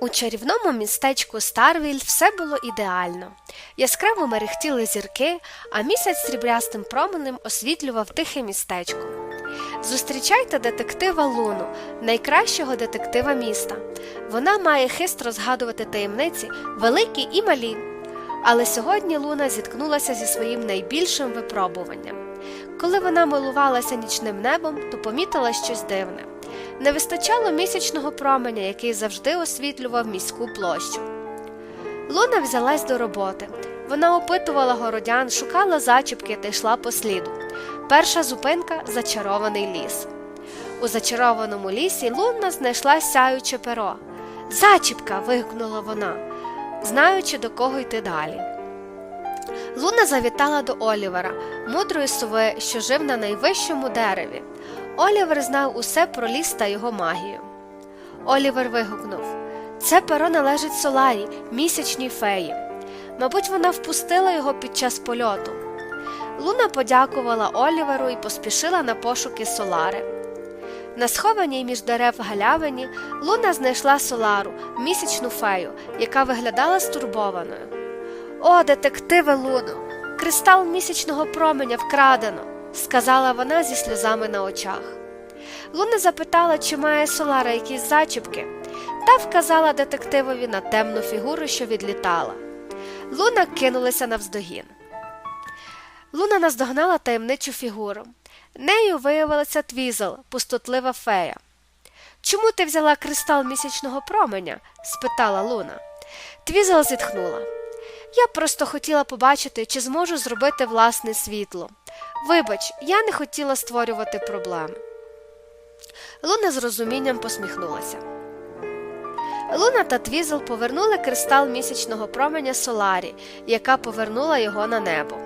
У чарівному містечку Старвіль все було ідеально. Яскраво мерехтіли зірки, а місяць сріблястим променем освітлював тихе містечко. Зустрічайте детектива Луну, найкращого детектива міста. Вона має хист розгадувати таємниці, великі і малі. Але сьогодні Луна зіткнулася зі своїм найбільшим випробуванням. Коли вона милувалася нічним небом, то помітила щось дивне. Не вистачало місячного променя, який завжди освітлював міську площу. Луна взялась до роботи. Вона опитувала городян, шукала зачіпки та йшла по сліду. Перша зупинка зачарований ліс. У зачарованому лісі Луна знайшла сяюче перо. Зачіпка. вигукнула вона, знаючи, до кого йти далі. Луна завітала до Олівера, мудрої сови, що жив на найвищому дереві. Олівер знав усе про ліс та його магію. Олівер вигукнув Це перо належить Соларі, місячній феї. Мабуть, вона впустила його під час польоту. Луна подякувала Оліверу і поспішила на пошуки Солари. На схованій між дерев галявині Луна знайшла Солару, місячну фею, яка виглядала стурбованою. О, детективе Луно, кристал місячного променя вкрадено, сказала вона зі сльозами на очах. Луна запитала, чи має Солара якісь зачіпки, та вказала детективові на темну фігуру, що відлітала. Луна кинулася навздогін. Луна наздогнала таємничу фігуру. Нею виявилася твізел, пустотлива фея. Чому ти взяла кристал місячного променя? спитала Луна. Твізел зітхнула. Я просто хотіла побачити, чи зможу зробити власне світло. Вибач, я не хотіла створювати проблеми. Луна з розумінням посміхнулася. Луна та Твізел повернули кристал місячного променя Соларі, яка повернула його на небо.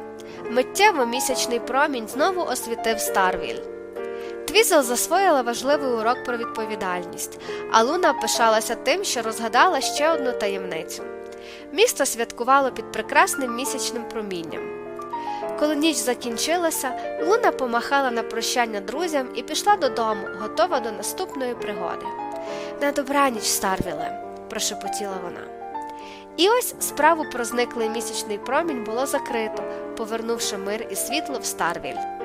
Миттєво місячний промінь знову освітив Старвіль. Твізел засвоїла важливий урок про відповідальність, а Луна пишалася тим, що розгадала ще одну таємницю. Місто святкувало під прекрасним місячним промінням. Коли ніч закінчилася, Луна помахала на прощання друзям і пішла додому, готова до наступної пригоди. На добраніч, Старвіле, прошепотіла вона. І ось справу про зниклий місячний промінь було закрито, повернувши мир і світло в Старвіль.